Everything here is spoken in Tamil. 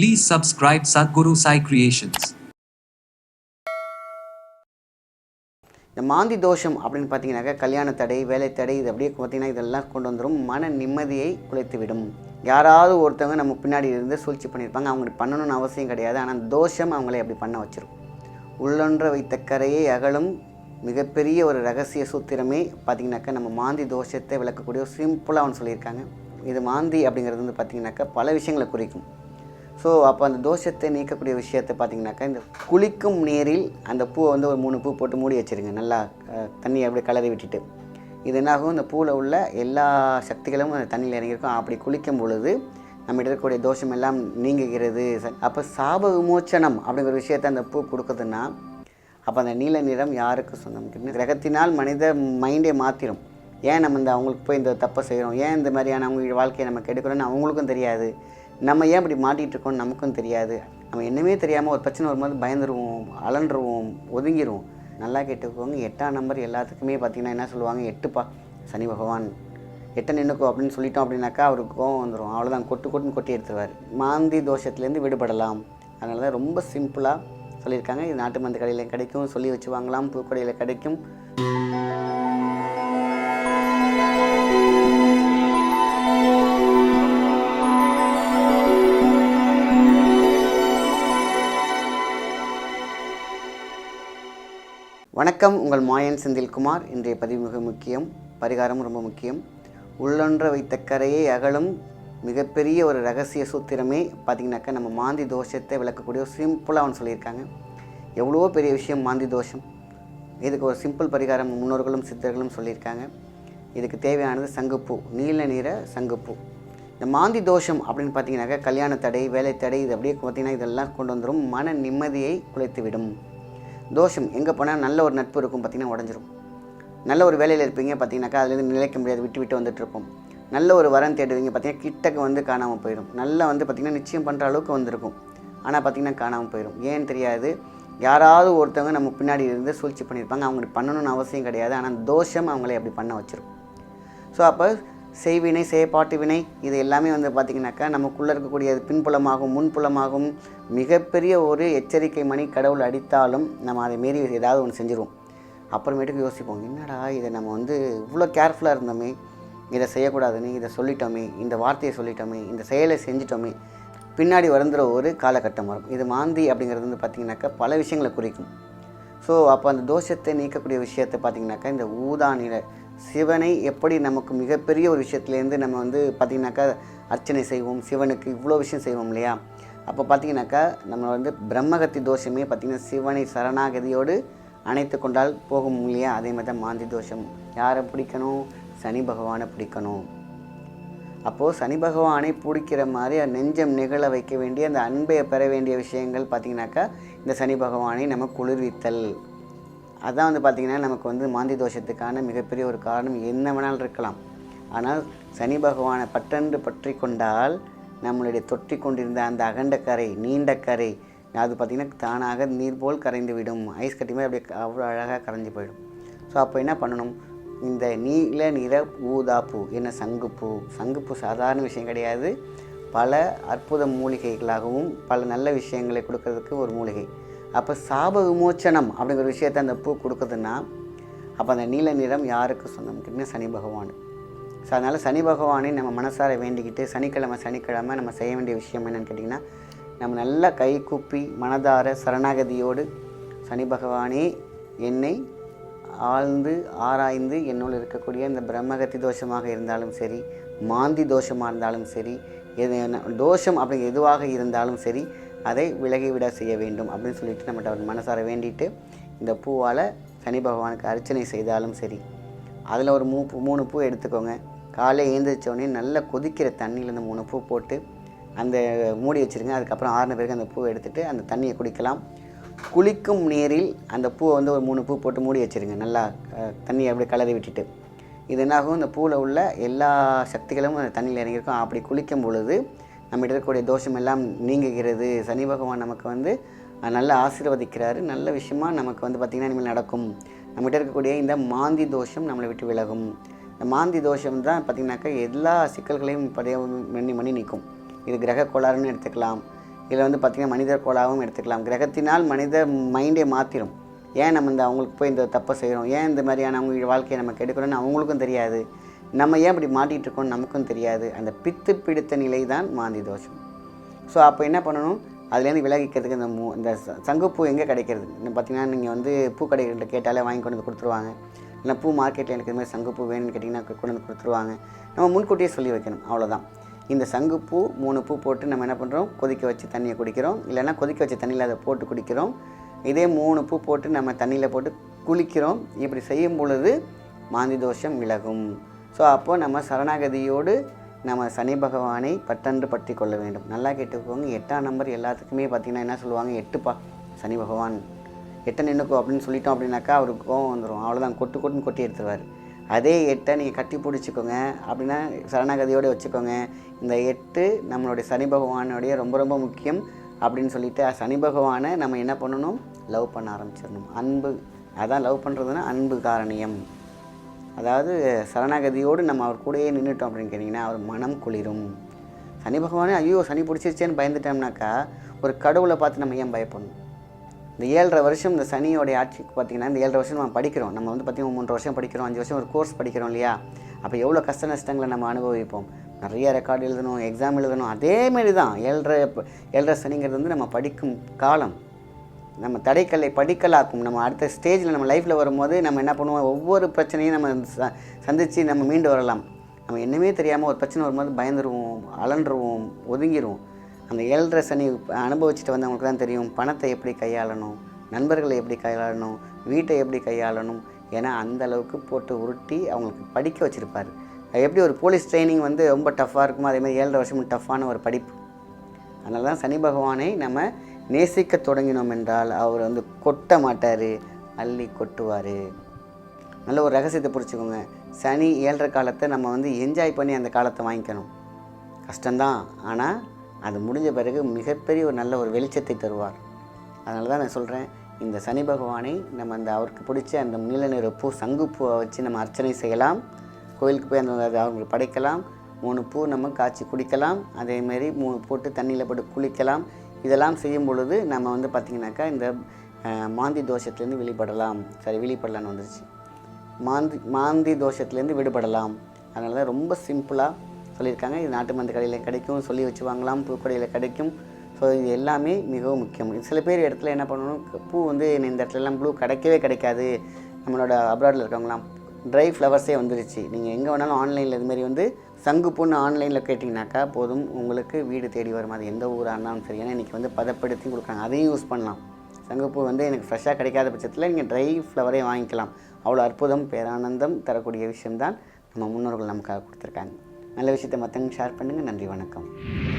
Please subscribe Sadhguru Sai Creations. இந்த மாந்தி தோஷம் அப்படின்னு பார்த்தீங்கன்னாக்கா கல்யாண தடை வேலை தடை இது அப்படியே பார்த்தீங்கன்னா இதெல்லாம் கொண்டு வந்துடும் மன நிம்மதியை குலைத்துவிடும். யாராவது ஒருத்தவங்க நம்ம பின்னாடி இருந்து சூழ்ச்சி பண்ணியிருப்பாங்க. அவங்க பண்ணணும்னு அவசியம் கிடையாது. ஆனால் தோஷம் அவங்களை அப்படி பண்ண வச்சிரும். உள்ளொன்ற வைத்த கரையை அகலும் மிகப்பெரிய ஒரு ரகசிய சூத்திரமே பார்த்தீங்கன்னாக்கா நம்ம மாந்தி தோஷத்தை விளக்கக்கூடிய சிம்பிளாக அவன் சொல்லியிருக்காங்க. இது மாந்தி அப்படிங்கிறது வந்து பார்த்தீங்கன்னாக்கா பல விஷயங்களை குறிக்கும். ஸோ அப்போ அந்த தோஷத்தை நீக்கக்கூடிய விஷயத்தை பார்த்தீங்கன்னாக்கா இந்த குளிக்கும் நீரில் அந்த பூவை வந்து ஒரு மூணு பூ போட்டு மூடி வச்சிருங்க. நல்லா தண்ணியை அப்படியே கலரி விட்டுட்டு. இது என்னாகும்? இந்த பூவில் உள்ள எல்லா சக்திகளும் அந்த தண்ணியில் இறங்கியிருக்கும். அப்படி குளிக்கும் பொழுது நம்ம இருக்கக்கூடிய தோஷம் எல்லாம் நீங்குகிறது. அப்போ சாப விமோச்சனம் அப்படிங்கிற விஷயத்தை அந்த பூ கொடுக்குதுன்னா அப்போ அந்த நீல நிறம் யாருக்கு சொந்தம்? கிரகத்தினால் மனித மைண்டே மாற்றிடும் ஏன் நம்ம இந்த அவங்களுக்கு போய் இந்த தப்பை செய்கிறோம் ஏன் இந்த மாதிரியான அவங்க வாழ்க்கையை நம்ம கெடுக்கிறோன்னு அவங்களுக்கும் தெரியாது. நம்ம ஏன் இப்படி மாட்டிகிட்டு இருக்கோம்னு நமக்கும் தெரியாது. நம்ம என்னமே தெரியாமல் ஒரு பிரச்சனை வரும்போது பயந்துருவோம் அலன்றுவோம் ஒதுங்கிடுவோம் நல்லா கேட்டுக்கோங்க. எட்டாம் நம்பர் எல்லாத்துக்குமே பார்த்தீங்கன்னா என்ன சொல்லுவாங்க? எட்டுப்பா சனி பகவான். எட்டை நின்றுக்கோ அப்படின்னு சொல்லிட்டோம் அப்படின்னாக்கா அவருக்கு கோவம் வந்துடும் அவ்வளோதான் கொட்டு கொட்டுன்னு கொட்டி எடுத்துருவார். மாந்தி தோஷத்துலேருந்து விடுபடலாம். அதனால தான் ரொம்ப சிம்பிளாக சொல்லியிருக்காங்க. இது நாட்டு மருந்து கடையில் கிடைக்கும். சொல்லி வச்சு வாங்கலாம். பூக்கடையில் கிடைக்கும். வணக்கம் உங்கள் மாயன் செந்தில்குமார். இன்றைய பதிவு மிக முக்கியம் பரிகாரம் ரொம்ப முக்கியம். உள்ளொன்ற வைத்த கரையை அகலும் மிகப்பெரிய ஒரு ரகசிய சூத்திரமே பார்த்திங்கனாக்கா நம்ம மாந்தி தோஷத்தை விளக்கக்கூடிய ஒரு சிம்பிளாக அவன் சொல்லியிருக்காங்க. எவ்வளோ பெரிய விஷயம் மாந்தி தோஷம். இதுக்கு ஒரு சிம்பிள் பரிகாரம் முன்னோர்களும் சித்தர்களும் சொல்லியிருக்காங்க. இதுக்கு தேவையானது சங்குப்பூ நீல நிற சங்குப்பூ. இந்த மாந்தி தோஷம் அப்படின்னு பார்த்தீங்கன்னாக்கா கல்யாண தடை வேலை தடை இது அப்படியே பார்த்திங்கன்னா இதெல்லாம் கொண்டு வந்துடும் மன நிம்மதியை குலைத்து விடும் தோஷம் எங்கே போனால் நல்ல ஒரு நட்பு இருக்கும் பார்த்தீங்கன்னா உடஞ்சிரும். நல்ல ஒரு வேலையில் இருப்பீங்க பார்த்தீங்கன்னாக்கா அதுலேருந்து நிலைக்க முடியாது விட்டு விட்டு வந்துட்டு நல்ல ஒரு வரம் தேடுவீங்க பார்த்தீங்கன்னா கிட்டக்கு வந்து காணாமல் போயிடும். நல்லா வந்து பார்த்திங்கன்னா நிச்சயம் பண்ணுற அளவுக்கு வந்திருக்கும். ஆனால் பார்த்திங்கன்னா காணாமல் போயிடும். ஏன்னு தெரியாது. யாராவது ஒருத்தவங்க நம்ம பின்னாடி இருந்து சூழ்ச்சி பண்ணியிருப்பாங்க. அவங்களுக்கு பண்ணணும்னு அவசியம் கிடையாது. ஆனால் தோஷம் அவங்களை அப்படி பண்ண வச்சிரும். ஸோ அப்போ செய்வினை செய்யப்பாட்டு வினை இது எல்லாமே வந்து பார்த்திங்கனாக்கா நமக்குள்ளே இருக்கக்கூடிய பின்புலமாகவும் முன்புலமாகவும் மிகப்பெரிய ஒரு எச்சரிக்கை மணி கடவுள் அடித்தாலும் நம்ம அதை மீறி ஏதாவது ஒன்று செஞ்சுருவோம். அப்புறமேட்டுக்கு யோசிப்போம் என்னடா இதை நம்ம வந்து இவ்வளோ கேர்ஃபுல்லாக இருந்தோமே இதை செய்யக்கூடாதுன்னு இதை சொல்லிட்டோமே இந்த வார்த்தையை சொல்லிட்டோமே இந்த செயலை செஞ்சிட்டோமே பின்னாடி வருந்துற ஒரு காலகட்டம் வரும் இது மாந்தி அப்படிங்கிறது வந்து பார்த்திங்கனாக்கா பல விஷயங்களை குறிக்கும். ஸோ அப்போ அந்த தோஷத்தை நீக்கக்கூடிய விஷயத்தை பார்த்திங்கனாக்கா இந்த ஊதா நிற சிவனை எப்படி நமக்கு மிகப்பெரிய ஒரு விஷயத்துலேருந்து நம்ம வந்து பார்த்திங்கனாக்கா அர்ச்சனை செய்வோம் சிவனுக்கு இவ்வளோ விஷயம் செய்வோம் இல்லையா? அப்போ பார்த்திங்கனாக்கா நம்ம வந்து பிரம்மகத்தி தோஷமே பார்த்திங்கன்னா சிவனை சரணாகதியோடு அணைத்து கொண்டால் போகும் இல்லையா? அதே மாதிரி தான் மாந்தி தோஷம். யாரை பிடிக்கணும்? சனி பகவானை பிடிக்கணும். அப்போது சனி பகவானை பிடிக்கிற மாதிரி நெஞ்சம் நிகழ வைக்க வேண்டிய அந்த அன்பை பெற வேண்டிய விஷயங்கள் பார்த்திங்கனாக்கா இந்த சனி பகவானை நம்ம குளிர்வித்தல். அதான் வந்து பார்த்திங்கன்னா நமக்கு வந்து மாந்தி தோஷத்துக்கான மிகப்பெரிய ஒரு காரணம் என்ன வேணாலும் இருக்கலாம். ஆனால் சனி பகவானை பற்றென்று பற்றி கொண்டால் நம்மளுடைய தொற்றி கொண்டிருந்த அந்த அகண்ட கரை நீண்ட கரை அது பார்த்திங்கன்னா தானாக நீர் போல் கரைந்து விடும். ஐஸ் கட்டி மாதிரி அப்படியே அவ்வளோ அழகாக கரைஞ்சு போயிடும். ஸோ அப்போ என்ன பண்ணணும்? இந்த நீல நிற ஊதாப்பூ என்ன சங்குப்பூ? சங்குப்பூ சாதாரண விஷயம் கிடையாது. பல அற்புத மூலிகைகளாகவும் பல நல்ல விஷயங்களை கொடுக்கறதுக்கு ஒரு மூலிகை. அப்போ சாப விமோச்சனம் அப்படிங்கிற விஷயத்தை அந்த பூ கொடுக்குதுன்னா அப்போ அந்த நீல நிறம் யாருக்கு சொந்தம்? கேட்டிங்கன்னா சனி பகவான் ஸோ அதனால் சனி பகவானை நம்ம மனசார வேண்டிக்கிட்டு சனிக்கிழமை சனிக்கிழமை நம்ம செய்ய வேண்டிய விஷயம் என்னன்னு கேட்டிங்கன்னா நம்ம நல்லா கை கூப்பி மனதார சரணாகதியோடு சனி பகவானே என்னை ஆழ்ந்து ஆராய்ந்து என்னோடு இருக்கக்கூடிய இந்த பிரம்மகத்தி தோஷமாக இருந்தாலும் சரி மாந்தி தோஷமாக இருந்தாலும் சரி எது என்ன- தோஷம் அப்படி எதுவாக இருந்தாலும் சரி அதை விலகிவிட செய்ய வேண்டும் அப்படின்னு சொல்லிட்டு நம்மகிட்ட அவர் மனசார வேண்டிட்டு இந்த பூவால் சனி பகவானுக்கு அர்ச்சனை செய்தாலும் சரி அதில் ஒரு மூ மூணு பூ எடுத்துக்கோங்க. காலை ஏந்திரிச்சோடனே நல்லா கொதிக்கிற தண்ணியில் இந்த மூணு பூ போட்டு அந்த மூடி வச்சுருங்க. அதுக்கப்புறம் ஆறின பிறகு அந்த பூவை எடுத்துகிட்டு அந்த தண்ணியை குடிக்கலாம். குளிக்கும் நீரில் அந்த பூவை வந்து ஒரு மூணு பூ போட்டு மூடி வச்சுருங்க. நல்லா தண்ணியை அப்படியே கலரி விட்டுட்டு. இது என்னாகும்? இந்த பூவில் உள்ள எல்லா சக்திகளும் அந்த தண்ணியில் இறங்கியிருக்கும். அப்படி குளிக்கும் பொழுது நம்மகிட்ட இருக்கக்கூடிய தோஷம் எல்லாம் நீங்குகிறது. சனி பகவான் நமக்கு வந்து நல்லா ஆசீர்வதிக்கிறாரு. நல்ல விஷயமா நமக்கு வந்து பார்த்திங்கன்னா இனிமேல் நடக்கும். நம்மகிட்ட இருக்கக்கூடிய இந்த மாந்தி தோஷம் நம்மளை விட்டு விலகும். இந்த மாந்தி தோஷம் தான் பார்த்திங்கனாக்கா எல்லா சிக்கல்களையும் படைய மணி மணி நிற்கும் இது கிரக கோளாறுன்னு எடுத்துக்கலாம். இதில் வந்து பார்த்திங்கன்னா மனிதர் கோளாகவும் எடுத்துக்கலாம். கிரகத்தினால் மனித மைண்டே மாற்றிடும் ஏன் நம்ம இந்த அவங்களுக்கு போய் இந்த தப்பை செய்கிறோம் ஏன் இந்த மாதிரியான அவங்க வாழ்க்கையை நம்ம கெடுக்கிறோன்னு அவங்களுக்கும் தெரியாது. நம்ம ஏன் இப்படி மாட்டிகிட்டு இருக்கோம்னு நமக்கும் தெரியாது. அந்த பித்து பிடித்த நிலை தான் மாந்தி தோஷம். ஸோ அப்போ என்ன பண்ணணும்? அதுலேருந்து விலகிக்கிறதுக்கு இந்த மூ இந்த சங்குப்பூ எங்கே கிடைக்கிறது? இன்னும் பார்த்தீங்கன்னா நீங்கள் வந்து பூக்கடைகள்கிட்ட கேட்டாலே வாங்கி கொண்டு வந்து கொடுத்துருவாங்க. இல்லை பூ மார்க்கெட்டில் எனக்கு இந்த மாதிரி சங்குப்பூ வேணும்னு கேட்டிங்கன்னா கொண்டு வந்து கொடுத்துருவாங்க. நம்ம முன்கூட்டியே சொல்லி வைக்கணும். அவ்வளோதான். இந்த சங்குப்பூ மூணு பூ போட்டு நம்ம என்ன பண்ணுறோம்? கொதிக்க வச்சு தண்ணியை குடிக்கிறோம். இல்லைன்னா கொதிக்க வச்ச தண்ணியில் அதை போட்டு குடிக்கிறோம். இதே மூணு பூ போட்டு நம்ம தண்ணியில் போட்டு குளிக்கிறோம். இப்படி செய்யும் பொழுது மாந்தி தோஷம் விலகும். ஸோ அப்போது நம்ம சரணாகதியோடு நம்ம சனி பகவானை பட்டன்று பற்றி கொள்ள வேண்டும். நல்லா கேட்டுக்கோங்க. எட்டாம் நம்பர் எல்லாத்துக்குமே பார்த்தீங்கன்னா என்ன சொல்லுவாங்க? எட்டுப்பா. சனி பகவான். எட்டை நின்றுக்கோ அப்படின்னு சொல்லிட்டோம் அப்படின்னாக்கா அவருக்கு கோவம் வந்துடும் அவ்வளோதான் கொட்டு கொட்டுன்னு கொட்டி எடுத்துருவார். அதே எட்டை நீங்கள் கட்டி பிடிச்சிக்கோங்க. அப்படின்னா சரணாகதியோடு வச்சுக்கோங்க. இந்த எட்டு நம்மளுடைய சனி பகவானுடைய ரொம்ப ரொம்ப முக்கியம் அப்படின்னு சொல்லிட்டு சனி பகவானை நம்ம என்ன பண்ணணும்? லவ் பண்ண ஆரம்பிச்சிடணும். அன்பு. அதான் லவ் பண்ணுறதுன்னா அன்பு காரணியம். அதாவது சரணாகதியோடு நம்ம அவர் கூடயே நின்றுட்டோம் அப்படின்னு கேட்டிங்கன்னா அவர் மனம் குளிரும். சனி பகவானே ஐயோ சனி பிடிச்சிருச்சேன்னு பயந்துட்டோம்னாக்கா ஒரு கடவுளை பார்த்து நம்ம ஏன் பயப்படணும்? இந்த ஏழரை வருஷம் இந்த சனியோடைய ஆட்சிக்கு பார்த்தீங்கன்னா இந்த ஏழரை வருஷம் நம்ம படிக்கிறோம். நம்ம வந்து பார்த்திங்கன்னா மூன்று வருஷம் படிக்கிறோம் அஞ்சு வருஷம் ஒரு கோர்ஸ் படிக்கிறோம் இல்லையா? அப்போ எவ்வளோ கஷ்ட நஷ்டங்களை நம்ம அனுபவிப்போம்? நிறைய ரெக்கார்டு எழுதணும் எக்ஸாம் எழுதணும். அதேமாரி தான். ஏழரை ஏழரை சனிங்கிறது வந்து நம்ம படிக்கும் காலம். நம்ம தடைக்கல்லை படிக்கலாக்கும். நம்ம அடுத்த ஸ்டேஜில் நம்ம லைஃப்பில் வரும்போது நம்ம என்ன பண்ணுவோம்? ஒவ்வொரு பிரச்சனையும் நம்ம ச சந்தித்து நம்ம மீண்டு வரலாம். நம்ம என்னமே தெரியாமல் ஒரு பிரச்சனை வரும்போது பயந்துருவோம் அலண்டுருவோம் ஒதுங்கிடுவோம் அந்த ஏழரை சனி அனுபவிச்சுட்டு வந்தவங்களுக்கு தான் தெரியும் பணத்தை எப்படி கையாளணும் நண்பர்களை எப்படி கையாளணும் வீட்டை எப்படி கையாளணும் ஏன்னா அந்த அளவுக்கு போட்டு உருட்டி அவங்களுக்கு படிக்க வச்சுருப்பார். எப்படி ஒரு போலீஸ் ட்ரைனிங் வந்து ரொம்ப டஃப்பாக இருக்குமோ அதே மாதிரி ஏழரை வருஷமும் டஃப்பான ஒரு படிப்பு. அதனால தான் சனி பகவானை நம்ம நேசிக்க தொடங்கினோம் என்றால் அவர் வந்து கொட்ட மாட்டார் அள்ளி கொட்டுவார். நல்ல ஒரு ரகசியத்தை பிடிச்சிக்கோங்க சனி ஏழரை காலத்தை நம்ம வந்து என்ஜாய் பண்ணி அந்த காலத்தை வாங்கிக்கணும். கஷ்டம்தான். ஆனால் அது முடிஞ்ச பிறகு மிகப்பெரிய ஒரு நல்ல ஒரு வெளிச்சத்தை தருவார். அதனால தான் நான் சொல்கிறேன் இந்த சனி பகவானை நம்ம அந்த அவருக்கு பிடிச்ச அந்த நீல நிற பூ சங்குப்பூவை வச்சு நம்ம அர்ச்சனை செய்யலாம். கோயிலுக்கு போய் அந்த அதை அவங்களுக்கு படைக்கலாம். மூணு பூ நம்ம காய்ச்சி குடிக்கலாம். அதேமாரி மூணு போட்டு தண்ணியில் போட்டு குளிக்கலாம். இதெல்லாம் செய்யும் பொழுது நம்ம வந்து பார்த்திங்கனாக்கா இந்த மாந்தி தோஷத்துலேருந்து வெளிப்படலாம். சரி வெளிப்படலான்னு வந்துருச்சு. மாந்தி மாந்தி தோஷத்துலேருந்து விடுபடலாம். அதனால தான் ரொம்ப சிம்பிளாக சொல்லியிருக்காங்க. இது நாட்டு மருந்து கடையில் கிடைக்கும் சொல்லி வச்சு வாங்கலாம் பூக்கடையில் கிடைக்கும். ஸோ இது எல்லாமே மிகவும் முக்கியம். சில பேர் இடத்துல என்ன பண்ணணும் பூ வந்து இந்த இடத்துலலாம் ப்ளூ கிடைக்கவே கிடைக்காது. நம்மளோட அப்ராடில் இருக்கவங்களாம் ட்ரை ஃப்ளவர்ஸே வந்துருச்சு. நீங்கள் எங்கே வேணாலும் ஆன்லைனில் இதுமாரி வந்து சங்கு பொண்ணு ஆன்லைனில் கேட்டிங்கனாக்கா போதும். உங்களுக்கு வீடு தேடி வரும். அது எந்த ஊராக இருந்தாலும் சரி. ஏன்னா இன்றைக்கி வந்து பதப்படுத்தி கொடுக்குறாங்க. அதையும் யூஸ் பண்ணலாம். சங்குப்பூ வந்து எனக்கு ஃப்ரெஷ்ஷாக கிடைக்காத பட்சத்தில் நீங்கள் ட்ரை ஃப்ளவரே வாங்கிக்கலாம். அவ்வளோ அற்புதம் பேரானந்தம் தரக்கூடிய விஷயம்தான் நம்ம முன்னோர்கள் நமக்காக கொடுத்துருக்காங்க. நல்ல விஷயத்தை மற்றவங்க ஷேர் பண்ணுங்கள் நன்றி வணக்கம்.